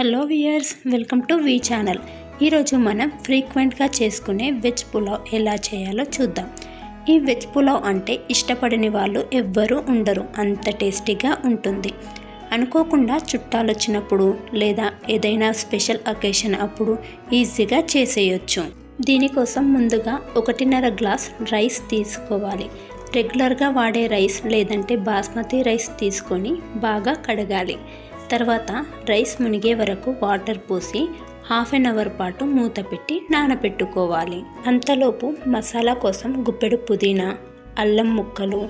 Hello viewers welcome to V channel. ఈరోజు మనం ఫ్రీక్వెంట్గా చేసుకునే వెజ్ పులావ్ ఎలా చేయాలో చూద్దాం. ఈ వెజ్ పులావ్ అంటే ఇష్టపడని వాళ్ళు ఎవ్వరూ ఉండరు అంత టేస్టీగా ఉంటుంది. అనుకోకుండా చుట్టాలు వచ్చినప్పుడు లేదా ఏదైనా స్పెషల్ అకేషన్ అప్పుడు ఈజీగా చేసేయొచ్చు. దీనికోసం ముందుగా ఒకటిన్నర గ్లాస్ రైస్ తీసుకోవాలి. రెగ్యులర్గా వాడే రైస్ లేదంటే బాస్మతి రైస్ తీసుకొని బాగా కడగాలి. తర్వాత రైస్ మునిగే వరకు వాటర్ పోసి హాఫ్ అన్ అవర్ పాటు మూత పెట్టి నానబెట్టుకోవాలి అంతలోపు మసాలా కోసం గుప్పెడు పుదీనా అల్లం ముక్కలు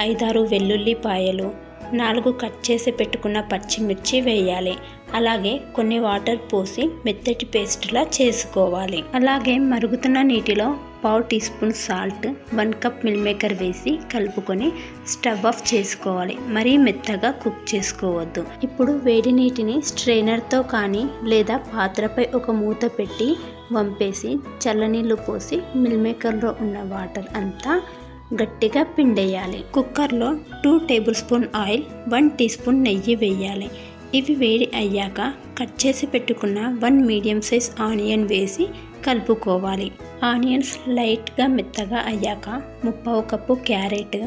ఐదారు వెల్లుల్లిపాయలు నాలుగు కట్ చేసి పెట్టుకున్న పచ్చిమిర్చి వేయాలి. అలాగే కొన్ని వాటర్ పోసి మెత్తటి పేస్ట్లా చేసుకోవాలి. అలాగే మరుగుతున్న నీటిలో పావు teaspoon salt one cup meal maker వేసి కలుపుకొని స్టవ్ ఆఫ్ చేసుకోవాలి. మరీ మెత్తగా కుక్ చేసుకోవద్దు. ఇప్పుడు వేడి నీటిని స్ట్రైనర్తో కానీ లేదా పాత్రపై ఒక మూత పెట్టి వంపేసి చల్లనీళ్ళు పోసి మిల్ మేకర్లో ఉన్న వాటర్ అంతా గట్టిగా పిండేయాలి. కుక్కర్లో two tablespoon oil one teaspoon నెయ్యి వేయాలి. ఇవి వేడి అయ్యాక కట్ చేసి పెట్టుకున్న వన్ మీడియం సైజ్ ఆనియన్ వేసి కలుపుకోవాలి. ఆనియన్స్ లైట్గా మెత్తగా అయ్యాక ముప్పావు కప్పు క్యారెట్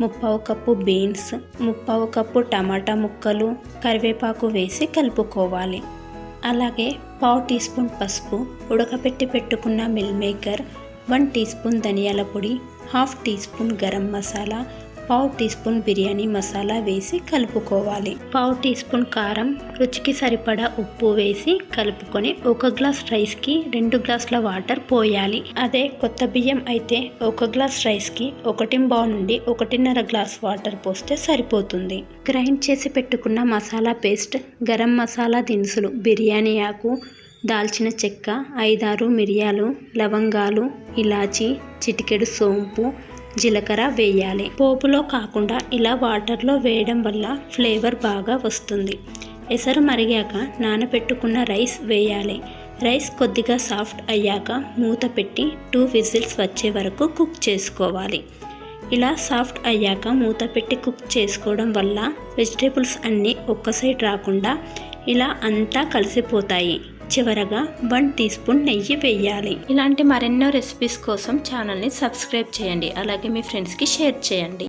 ముప్పావు కప్పు బీన్స్ ముప్పావు కప్పు టమాటా ముక్కలు కరివేపాకు వేసి కలుపుకోవాలి. అలాగే పావు టీ స్పూన్ పసుపు ఉడకపెట్టి పెట్టుకున్న meal maker one teaspoon ధనియాల పొడి half teaspoon garam masala పావు టీ స్పూన్ బిర్యానీ మసాలా వేసి కలుపుకోవాలి. పావు టీ స్పూన్ కారం రుచికి సరిపడా ఉప్పు వేసి కలుపుకొని ఒక గ్లాస్ రైస్కి రెండు గ్లాసుల వాటర్ పోయాలి. అదే కొత్త బియ్యం అయితే ఒక గ్లాస్ రైస్కి ఒకటి బావు నుండి ఒకటిన్నర గ్లాస్ వాటర్ పోస్తే సరిపోతుంది. గ్రైండ్ చేసి పెట్టుకున్న మసాలా పేస్ట్ గరం మసాలా దినుసులు బిర్యానీ ఆకు దాల్చిన చెక్క ఐదారు మిరియాలు లవంగాలు ఇలాచి చిటికెడు సోంపు జీలకర్ర వేయాలి. పోపులో కాకుండా ఇలా వాటర్లో వేయడం వల్ల ఫ్లేవర్ బాగా వస్తుంది. ఎసరు మరిగాక నానబెట్టుకున్న రైస్ వేయాలి. రైస్ కొద్దిగా సాఫ్ట్ అయ్యాక మూత పెట్టి టూ విజిల్స్ వచ్చే వరకు కుక్ చేసుకోవాలి. ఇలా సాఫ్ట్ అయ్యాక మూత పెట్టి కుక్ చేసుకోవడం వల్ల వెజిటేబుల్స్ అన్నీ ఒక్క సైడ్ రాకుండా ఇలా అంతా కలిసిపోతాయి. చివరగా వన్ టీ స్పూన్ నెయ్యి వేయాలి. ఇలాంటి మరెన్నో రెసిపీస్ కోసం ఛానల్ని సబ్స్క్రైబ్ చేయండి. అలాగే మీ ఫ్రెండ్స్కి షేర్ చేయండి.